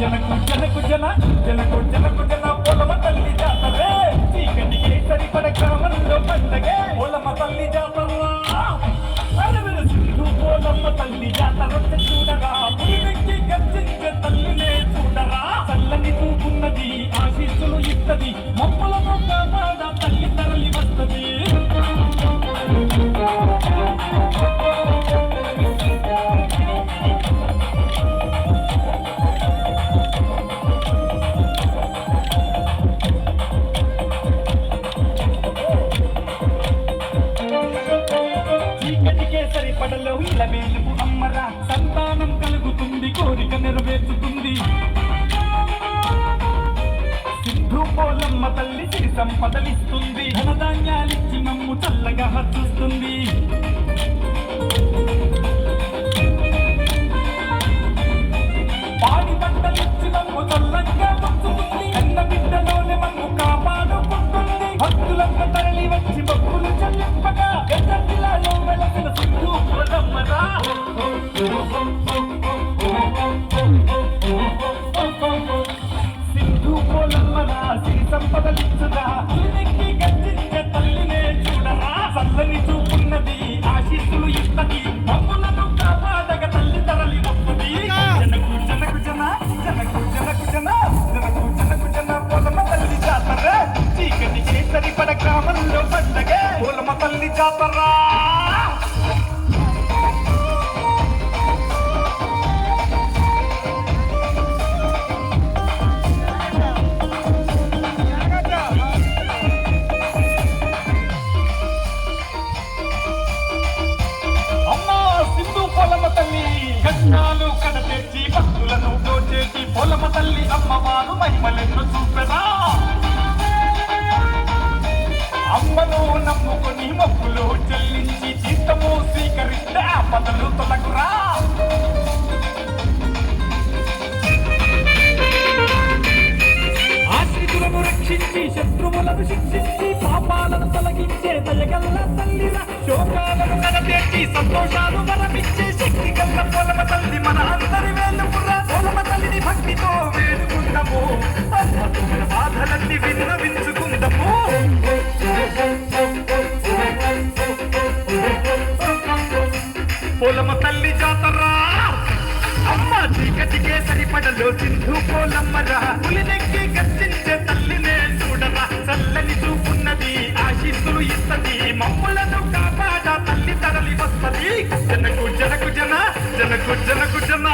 జనకు జనకు జన జనకు పోలమ్మ తల్లి సిరి సంపదలిస్తుంది. ధనధాన్యాలిచ్చి మమ్ము చల్లగా చూస్తుంది సిరి సంపదలిచ్చురా తల్లినే చూడరా? చల్లని చూపున్నది ఆశీస్సులు ఇస్తది. మమ్ములను కాపాడగ తల్లి తరలి వస్తుంది. జనకు జనకు జన జనకు జనకు జన జనకు జనకు జన పొలమ తల్లి జాతర. చీకటికి సరిపడ గ్రామంలో పండగ పొలమ తల్లి జాతరా. కష్టాలు కడతెచ్చి భక్తులను దోచేసి పొలమ తల్లి అమ్మవారు మహిమలెన్ను చూపెదా. అమ్మను నమ్ముకొని మొక్కులు చెల్లించి జీతము స్వీకరిస్తే ఆపదలు తొలగురా. రక్షించి శత్రువులను శిక్షించి పాపాలను తొలగించే దయగల్ల తల్లిరా. శోకాలను కడతేర్చి సంతోషాలు వరమిచ్చే శక్తి గల్ల పొలమ తల్లి మన అందరి వేలుపురా పొలమ తల్లిని భక్తితో వేడుకుందాము అద్భుతమైన బాధలన్నీ విన్నవించుకుందాము పొలమ తల్లి జాతరా. అమ్మ చీకటికే సరిపడలో సింధు పొలమ్మరా పులినెక్కి గర్జించే గుజ్జన్న గుజ్జన్న